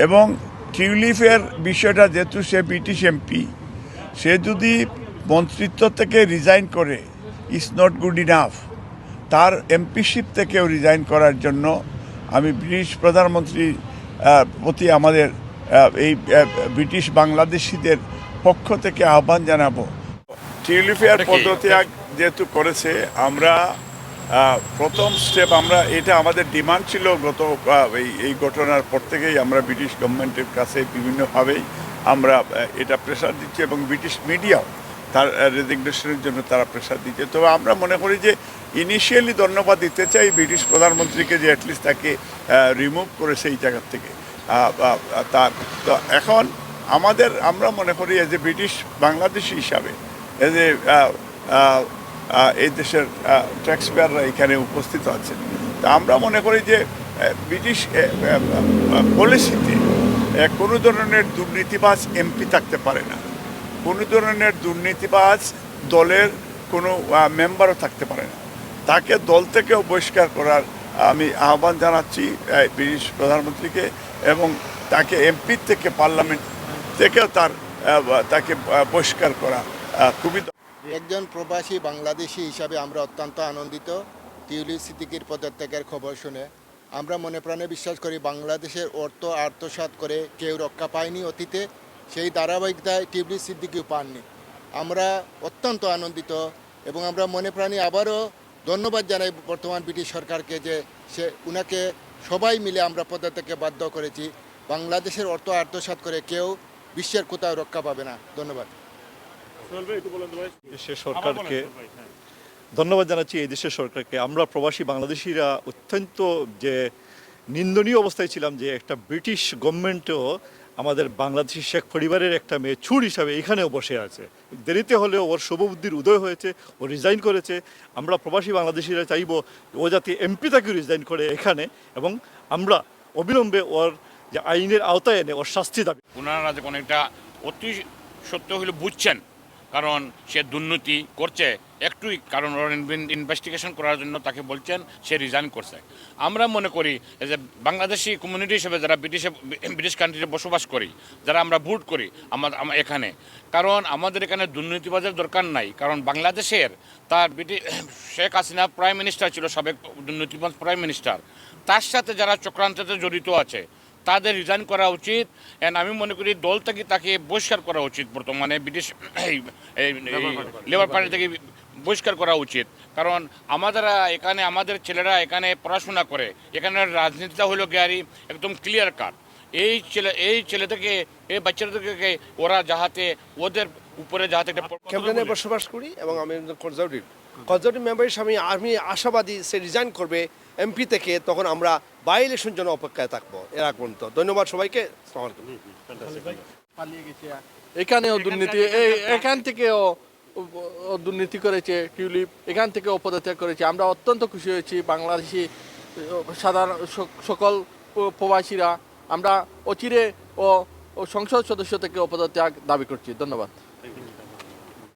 এবং টিউলিপের বিষয়টা যেহেতু সে ব্রিটিশ এমপি সে যদি মন্ত্রিত্ব থেকে রিজাইন করে ইজ নট গুড ইনাফ তার এমপিশিপ থেকেও রিজাইন করার জন্য আমি ব্রিটিশ প্রধানমন্ত্রী প্রতি আমাদের এই ব্রিটিশ বাংলাদেশিদের পক্ষ থেকে আহ্বান জানাব কি? পদত্যাগ যেহেতু করেছে আমরা প্রথম স্টেপ আমরা এটা আমাদের ডিমান্ড ছিল গত এই এই ঘটনার পর থেকেই আমরা ব্রিটিশ গভর্নমেন্টের কাছে বিভিন্নভাবেই আমরা এটা প্রেশার দিচ্ছি এবং ব্রিটিশ মিডিয়াও তার রেজিগনেশনের জন্য তারা প্রেশার দিচ্ছে। তবে আমরা মনে করি যে ইনিশিয়ালি ধন্যবাদ দিতে চাই ব্রিটিশ প্রধানমন্ত্রীকে যে অ্যাটলিস্ট তাকে রিমুভ করেছে এই জায়গার থেকে। তার তো এখন আমাদের আমরা মনে করি যে ব্রিটিশ বাংলাদেশি হিসাবে আহ, আহ, এই দেশের ট্যাক্স পেয়াররা এখানে উপস্থিত আছেন। তা আমরা মনে করি যে ব্রিটিশ পলিসিতে কোনো ধরনের দুর্নীতিবাজ এমপি থাকতে পারে না। কোনো ধরনের দুর্নীতিবাজ দলের কোনো মেম্বারও থাকতে পারে না। তাকে দল থেকেও বহিষ্কার করার আমি আহ্বান জানাচ্ছি ব্রিটিশ প্রধানমন্ত্রীকে এবং তাকে এমপি থেকে পার্লামেন্ট থেকেও তার তাকে বহিষ্কার করা খুবই একজন প্রবাসী বাংলাদেশি হিসাবে আমরা অত্যন্ত আনন্দিত। টিউলি সিদ্দিকির পদত্যাগের খবর শুনে আমরা মনে প্রাণে বিশ্বাস করি বাংলাদেশের অর্থ আত্মসাৎ করে কেউ রক্ষা পায়নি অতীতে, সেই ধারাবাহিকতায় টিউলি সিদ্দিকিও পাননি। আমরা অত্যন্ত আনন্দিত এবং আমরা মনে প্রাণে আবারও ধন্যবাদ জানাই বর্তমান ব্রিটিশ সরকারকে যে সে উনাকে সবাই মিলে আমরা পদত্যাগকে বাধ্য করেছি। বাংলাদেশের অর্থ আত্মসাৎ করে কেউ বিশ্বের কোথাও রক্ষা পাবে না। ধন্যবাদ। দেশের সরকারকে ধন্যবাদ জানাচ্ছি এই দেশের সরকারকে। আমরা প্রবাসী বাংলাদেশিরা অত্যন্ত যে নিন্দনীয় অবস্থায় ছিলাম যে একটা ব্রিটিশ গভর্নমেন্টও আমাদের বাংলাদেশি শেখ পরিবারের একটা মেয়ে ছুর হিসাবে এখানেও বসে আছে। দেরিতে হলেও ওর শুভবুদ্ধির উদয় হয়েছে ও রিজাইন করেছে। আমরা প্রবাসী বাংলাদেশিরা চাইব ও যাতে এমপি তাকে রিজাইন করে এখানে এবং আমরা অবিলম্বে ওর যে আইনের আওতায় এনে ওর শাস্তি দাবি ওনারা যখন এটা অতি সত্য হলে বুঝছেন। কারণ সে দুর্নীতি করছে। একটুই কারণ ইনভেস্টিগেশন করার জন্য তাকে বলছেন, সে রিজাইন করছে। আমরা মনে করি যে বাংলাদেশি কমিউনিটি হিসেবে যারা ব্রিটিশে ব্রিটিশ কান্ট্রিতে বসবাস করি, যারা আমরা ভোট করি আমার এখানে, কারণ আমাদের এখানে দুর্নীতিবাজের দরকার নাই। কারণ বাংলাদেশের তার British Sheikh Hasina prime minister ছিল, সাবেক দুর্নীতিবাজ প্রাইম মিনিস্টার তার সাথে যারা চক্রান্ততে জড়িত আছে তাদের রিজাইন করা উচিত। এন্ড আমি মনে করি দল থেকে তাকে বহিষ্কার করা উচিত বর্তমানে ব্রিটিশ লেবার পার্টি থেকে। বহিষ্কার করা উচিত। কারণ আমাদের এখানে আমাদের ছেলেরা এখানে পড়াশোনা করে। এখানে রাজনীতিটা হলো গ্যারি একদম ক্লিয়ার কাট এই ছেলে এই ছেলে থেকে এই বাচ্চাদেরকে ওরা যাহাতে ওদের উপরে যাহাতে একটা বসবাস করি এবং আমি কনজারভেটিভ কনজারভেটিভ মেম্বার হিসেবে আমি আশাবাদী সে রিজাইন করবে এমপি থেকে তখন আমরা বাই ইলেকশন জন্য অপেক্ষায় থাকব। এর আগ পর্যন্ত। ধন্যবাদ সবাইকে। এখানেও দুর্নীতি এই এখান থেকেও দুর্নীতি করেছে টিউলিপ এখান থেকেও পদত্যাগ করেছে। আমরা অত্যন্ত খুশি হয়েছি বাংলাদেশি সাধারণ সকল প্রবাসীরা। আমরা অচিরে ও ও সংসদ সদস্য থেকে পদত্যাগ দাবি করছি। ধন্যবাদ।